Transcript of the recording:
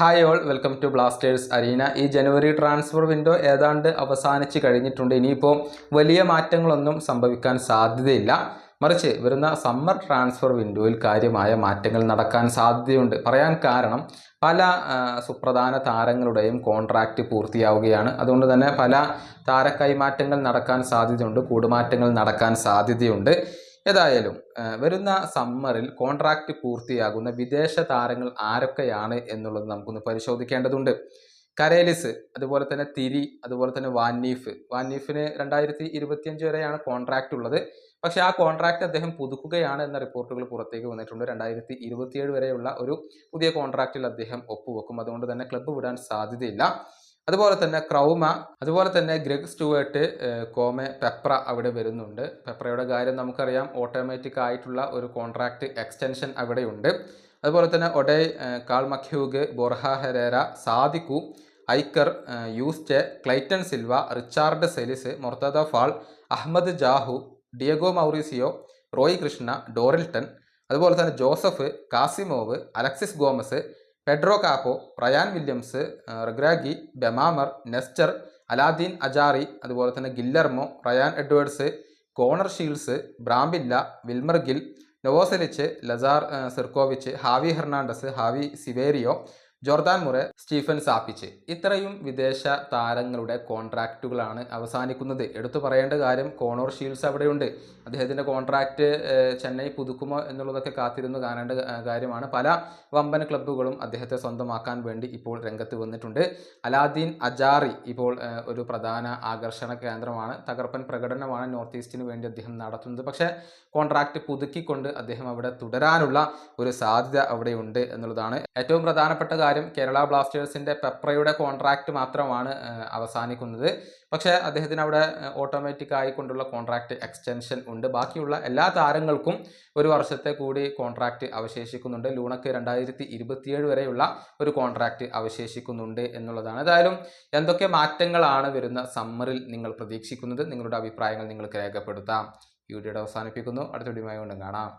Hi all welcome to Blasters arena ഈ ജനുവരി transfer window ഏതാണ്ട് അവസാനിച്ച് കഴിഞ്ഞിട്ടുണ്ട്. ഇനിയിപ്പോൾ വലിയ മാറ്റങ്ങളൊന്നും സംഭവിക്കാൻ സാധ്യതയില്ല. മറിച്ച് വരുന്ന സമ്മർ ട്രാൻസ്ഫർ വിൻഡോയിൽ കാര്യമായ മാറ്റങ്ങൾ നടക്കാൻ സാധ്യതയുണ്ട്. പറയാൻ കാരണം പല സുപ്രധാന താരങ്ങളുടെയും കോൺട്രാക്റ്റ് പൂർത്തിയാവുകയാണ്. അതുകൊണ്ട് തന്നെ പല താരക്കൈമാറ്റങ്ങൾ നടക്കാൻ സാധ്യതയുണ്ട്. കൂടുമാറ്റങ്ങൾ നടക്കാൻ സാധ്യതയുണ്ട്. ഏതായാലും വരുന്ന സമ്മറിൽ കോൺട്രാക്റ്റ് പൂർത്തിയാകുന്ന വിദേശ താരങ്ങൾ ആരൊക്കെയാണ് എന്നുള്ളത് നമുക്കൊന്ന് പരിശോധിക്കേണ്ടതുണ്ട്. കരേലിസ് അതുപോലെ തന്നെ തിരി അതുപോലെ തന്നെ വാന്നീഫ് വാന്നീഫിന് രണ്ടായിരത്തി ഇരുപത്തിയഞ്ച് വരെയാണ് കോൺട്രാക്റ്റ് ഉള്ളത്. പക്ഷേ ആ കോൺട്രാക്റ്റ് അദ്ദേഹം പുതുക്കുകയാണ് എന്ന റിപ്പോർട്ടുകൾ പുറത്തേക്ക് വന്നിട്ടുണ്ട്. രണ്ടായിരത്തി ഇരുപത്തിയേഴ് വരെയുള്ള ഒരു പുതിയ കോൺട്രാക്റ്റിൽ അദ്ദേഹം ഒപ്പുവെക്കും. അതുകൊണ്ട് തന്നെ ക്ലബ്ബ് വിടാൻ സാധ്യതയില്ല. അതുപോലെ തന്നെ ക്രൗമ അതുപോലെ തന്നെ ഗ്രെഗ് സ്റ്റുവേർട്ട് കോമെ പെപ്ര അവിടെ വരുന്നുണ്ട്. പെപ്രയുടെ കാര്യം നമുക്കറിയാം ഓട്ടോമാറ്റിക് ആയിട്ടുള്ള ഒരു കോൺട്രാക്റ്റ് എക്സ്റ്റൻഷൻ അവിടെയുണ്ട് അതുപോലെ തന്നെ Odei call മഖ്യൂഗ് Borja Herrera Sadiku Iker Yuste Cleiton Silva Richard Celis Mourtada Fall Ahmed Jahouh Diego Mauricio Roy Krishna Dorielton. അതുപോലെ തന്നെ Joseph Kasimov Alexis Gomez Pedro Capo Ryan Williams Regragui Bemammer Nestor Alaeddine Ajaraie അതുപോലെ തന്നെ Guillermo Ryan Edwards Connor Shields Brambilla Wilmar Gil Novoselec Lazar Cirkovic Javi Hernandez Javi Siverio Jordan Murray Stefan Sapic. ഇത്രയും വിദേശ താരങ്ങളുടെ കോൺട്രാക്റ്റുകളാണ് അവസാനിക്കുന്നത്. എടുത്തു പറയേണ്ട കാര്യം കോണോർ ഷീൽസ് അവിടെയുണ്ട്. അദ്ദേഹത്തിന്റെ കോൺട്രാക്റ്റ് ചെന്നൈ പുതുക്കുമോ എന്നുള്ളതൊക്കെ കാത്തിരുന്ന് കാണേണ്ട കാര്യമാണ്. പല വമ്പൻ ക്ലബ്ബുകളും അദ്ദേഹത്തെ സ്വന്തമാക്കാൻ വേണ്ടി ഇപ്പോൾ രംഗത്ത് വന്നിട്ടുണ്ട്. അലാദീൻ അജാറി ഇപ്പോൾ ഒരു പ്രധാന ആകർഷണ കേന്ദ്രമാണ്. തകർപ്പൻ പ്രകടനമാണ് നോർത്ത് ഈസ്റ്റിന് വേണ്ടി അദ്ദേഹം നടത്തുന്നത്. പക്ഷേ കോൺട്രാക്റ്റ് പുതുക്കിക്കൊണ്ട് അദ്ദേഹം അവിടെ തുടരാനുള്ള ഒരു സാധ്യത അവിടെയുണ്ട് എന്നുള്ളതാണ് ഏറ്റവും പ്രധാനപ്പെട്ട കേരള ബ്ലാസ്റ്റേഴ്സിന്റെ പെപ്രയുടെ കോൺട്രാക്റ്റ് മാത്രമാണ് അവസാനിക്കുന്നത്. പക്ഷേ അദ്ദേഹത്തിന് അവിടെ ഓട്ടോമാറ്റിക് ആയിക്കൊണ്ടുള്ള കോൺട്രാക്റ്റ് എക്സ്റ്റൻഷൻ ഉണ്ട്. ബാക്കിയുള്ള എല്ലാ താരങ്ങൾക്കും ഒരു വർഷത്തെ കൂടി കോൺട്രാക്റ്റ് അവശേഷിക്കുന്നുണ്ട്. ലൂണക്ക് രണ്ടായിരത്തി ഇരുപത്തിയേഴ് വരെയുള്ള ഒരു കോൺട്രാക്റ്റ് അവശേഷിക്കുന്നുണ്ട് എന്നുള്ളതാണ്. ഏതായാലും എന്തൊക്കെ മാറ്റങ്ങളാണ് വരുന്ന സമ്മറിൽ നിങ്ങൾ പ്രതീക്ഷിക്കുന്നത്? നിങ്ങളുടെ അഭിപ്രായങ്ങൾ നിങ്ങൾക്ക് രേഖപ്പെടുത്താം. ഈ വീഡിയോയുടെ അവസാനിപ്പിക്കുന്നു. അടുത്ത വീഡിയോ കൊണ്ടും കാണാം.